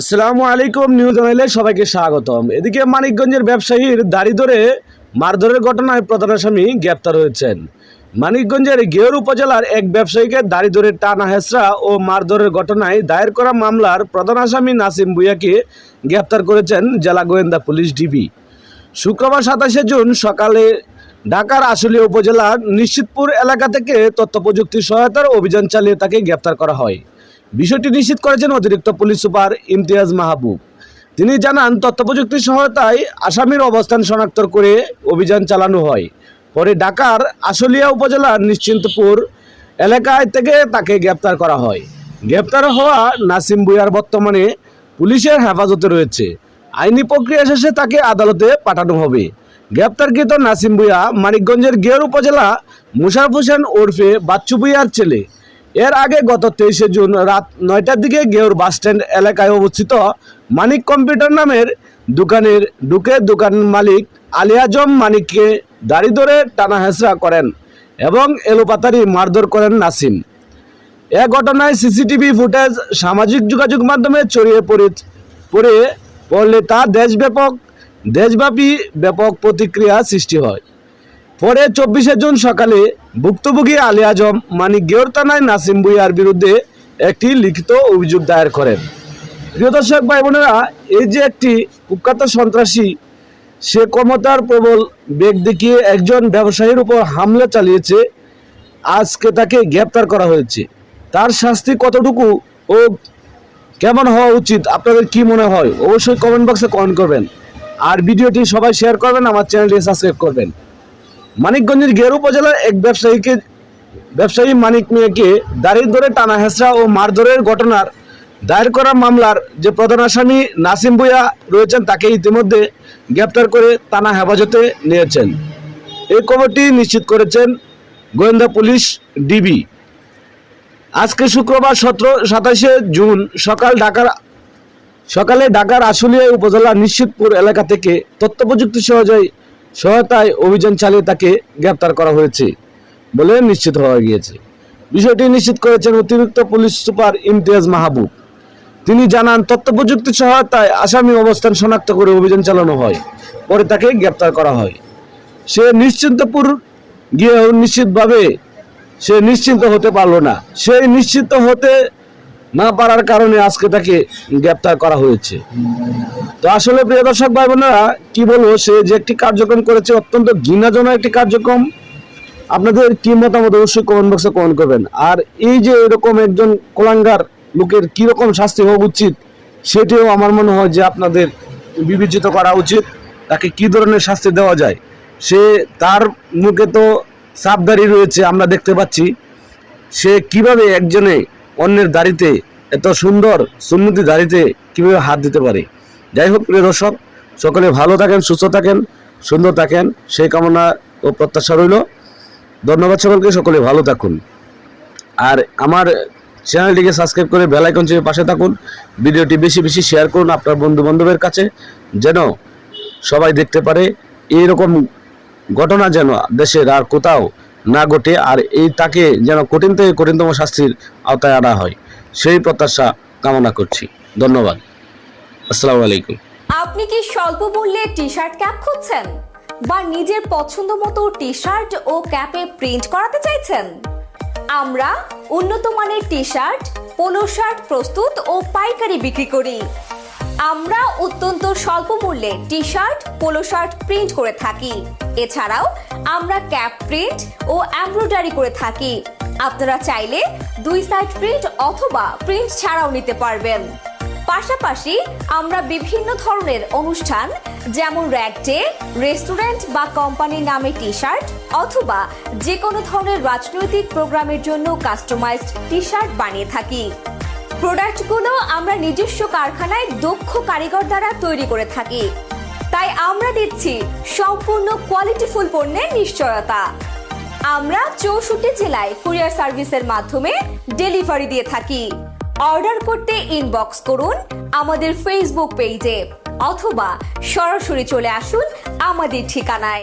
আসসালামু আলাইকুম নিউজ চ্যানেলে সবাইকে স্বাগতম। এদিকে মানিকগঞ্জের ব্যবসায়ীর দাড়ি ধরে মারধরের ঘটনায় প্রধান আসামি গ্রেপ্তার হয়েছেন। মানিকগঞ্জের গেউর উপজেলার এক ব্যবসায়ীকে দাড়ি ধরে টানা হেসরা ও মারধরের ঘটনায় দায়ের করা মামলার প্রধান আসামি নাসিম ভুইয়াকে গ্রেপ্তার করেছেন জেলা গোয়েন্দা পুলিশ ডিবি। শুক্রবার সাতাশে জুন সকালে ঢাকার আশুলিয়া উপজেলার নিশ্চিতপুর এলাকা থেকে তথ্য প্রযুক্তি সহায়তার অভিযান চালিয়ে তাকে গ্রেপ্তার করা হয়। বিষয়টি নিশ্চিত করেছেন অতিরিক্ত পুলিশ সুপার ইমতিয়াজ মাহবুব। তিনি জানান তথ্য প্রযুক্তির সহায়তায় আসামির অবস্থান শনাক্ত করে অভিযান চালানো হয়। পরে ঢাকার আশুলিয়া উপজেলার নিশ্চিন্তপুর এলাকায় থেকে তাকে গ্রেপ্তার করা হয়। গ্রেপ্তার হওয়া নাসিম বুয়ার বর্তমানে পুলিশের হেফাজতে রয়েছে। আইনি প্রক্রিয়া শেষে তাকে আদালতে পাঠানো হবে। গ্রেপ্তারকৃত নাসিম ভুইয়া মানিকগঞ্জের গের উপজেলা মুশারফ হোসেন ওরফে বাচ্চু ভুইয়ার ছেলে। এর আগে গত তেইশে জুন রাত নয়টার দিকে গেউর বাসস্ট্যান্ড এলাকায় অবস্থিত মানিক কম্পিউটার নামের দোকানের ঢুকে দোকান মালিক আলিয়াজম মানিককে দাড়ি ধরে টানা হেঁচড়া করেন এবং এলোপাতারি মারধর করেন নাসিম। এ ঘটনায় সিসিটিভি ফুটেজ, সামাজিক যোগাযোগ মাধ্যমে ছড়িয়ে পড়ে পড়ে পড়লে তা দেশব্যাপক, দেশব্যাপী ব্যাপক প্রতিক্রিয়া সৃষ্টি হয়। পরে চব্বিশে জুন সকালে ভুক্তভোগী আলী আজম, মানিক থানায় নাসিম ভুইয়ার বিরুদ্ধে একটি লিখিত অভিযোগ দায়ের করেন। প্রিয় দর্শক ভাই বোনেরা এই যে একটি কুখ্যাত সন্ত্রাসী, সে ক্ষমতার প্রবল বেগ দেখিয়ে একজন ব্যবসায়ীর উপর হামলা চালিয়েছে। আজকে তাকে গ্রেপ্তার করা হয়েছে। তার শাস্তি কতটুকু ও কেমন হওয়া উচিত, আপনাদের কি মনে হয়? অবশ্যই কমেন্ট বক্সে কমেন্ট করবেন। আর ভিডিওটি সবাই শেয়ার করবেন, আমার চ্যানেলটি সাবস্ক্রাইব করবেন। মানিকগঞ্জের গের উপজেলার এক ব্যবসায়ীকে ব্যবসায়ী মানিক মিয়াকে দাঁড়িয়ে ধরে টানা হেঁচড়া ও মারধরের ঘটনার দায়ের করা মামলার যে প্রধান আসামি নাসিম ভুইয়া রয়েছেন, তাকে ইতিমধ্যে গ্রেপ্তার করে টানা হেফাজতে নিয়েছেন। এই খবরটি নিশ্চিত করেছেন গোয়েন্দা পুলিশ ডিবি। আজকে শুক্রবার সতেরো, সাতাশে জুন সকাল ঢাকার, সকালে ঢাকার আশুলিয়া উপজেলা নিশ্চিতপুর এলাকা থেকে তথ্য প্রযুক্তি সহজয় সহায়তায় অভিযান চালিয়ে তাকে গ্রেপ্তার করা হয়েছে বলে নিশ্চিত হওয়া গিয়েছে। বিষয়টি নিশ্চিত করেছেন অতিরিক্ত পুলিশ সুপার ইমতিয়াজ মাহবুব। তিনি জানান তথ্য প্রযুক্তি সহায়তায় আসামি অবস্থান শনাক্ত করে অভিযান চালানো হয়, পরে তাকে গ্রেপ্তার করা হয়। সে নিশ্চিন্তপুর গিয়েও নিশ্চিতভাবে সে নিশ্চিন্ত হতে পারল না। সেই নিশ্চিত হতে না পারার কারণে আজকে তাকে গ্রেপ্তার করা হয়েছে। তো আসলে প্রিয় দর্শক ভাই বোনেরা কি বলব, সে যে একটি কার্যক্রম করেছে, অত্যন্ত ঘৃণাজনক একটি কার্যক্রম। আপনাদের কি মতামত অবশ্যই কমেন্ট বক্সে কমেন্ট করবেন। আর এই যে এরকম একজন কোলাঙ্গার, লোকের কি রকম শাস্তি হওয়া উচিত, সেটিও আমার মনে হয় যে আপনাদের বিবেচিত করা উচিত। তাকে কি ধরনের শাস্তি দেওয়া যায়, সে তার মুখে তো সাবধারি রয়েছে, আমরা দেখতে পাচ্ছি। সে কীভাবে একজনে অন্যের দাড়িতে এত সুন্দর সুন্নতি দাড়িতে কীভাবে হাত দিতে পারে? যাই হোক, প্রিয় দর্শক, সকলে ভালো থাকেন, সুস্থ থাকেন, সুন্দর থাকেন, সেই কামনা ও প্রত্যাশা রইল। ধন্যবাদ সকলকে, সকলে ভালো থাকুন। আর আমার চ্যানেলটিকে সাবস্ক্রাইব করে বেল আইকন চেপে পাশে থাকুন। ভিডিওটি বেশি বেশি শেয়ার করুন আপনার বন্ধু বান্ধবের কাছে, যেন সবাই দেখতে পারে। এইরকম ঘটনা যেন দেশের আর কোথাও না ঘটে আর এই তাকে যেন কঠিন থেকে কঠিনতম শাস্তির আওতায় আনা হয়, সেই প্রত্যাশা কামনা করছি। ধন্যবাদ। আসসালামু আলাইকুম। আপনি কি স্বল্প মূল্যে টি শার্ট ক্যাপ খুঁজছেন? বা নিজের পছন্দ মতো টি শার্ট ও ক্যাপে প্রিন্ট করাতে চাইছেন? আমরা উন্নত মানের টি শার্ট পোলো শার্ট প্রস্তুত ও পাইকারি বিক্রি করি। আমরা অত্যন্ত স্বল্প মূল্যে T shirt polo shirt print করে থাকি। এছাড়াও, আমরা ক্যাপ প্রিন্ট ও এমব্রয়ডারি করে থাকি। আপনারা চাইলে দুই সাইড প্রিন্ট অথবা প্রিন্ট ছাড়াও নিতে পারবেন। পাশাপাশি, আমরা বিভিন্ন ধরনের অনুষ্ঠান, যেমন র্যাক ডে রেস্টুরেন্ট বা কোম্পানির নামে টি শার্ট অথবা যে কোনো ধরনের রাজনৈতিক প্রোগ্রামের জন্য কাস্টমাইজড টি শার্ট বানিয়ে থাকি। প্রোডাক্টগুলো আমরা নিজস্ব কারখানায় দক্ষ কারিগর দ্বারা তৈরি করে থাকি। তাই আমরা দিচ্ছি সম্পূর্ণ কোয়ালিটিফুল পণ্যের নিশ্চয়তা। আমরা চৌষট্টি জেলায় কুরিয়ার সার্ভিসের মাধ্যমে ডেলিভারি দিয়ে থাকি। অর্ডার করতে ইনবক্স করুন আমাদের ফেসবুক পেজে অথবা সরাসরি চলে আসুন আমাদের ঠিকানায়।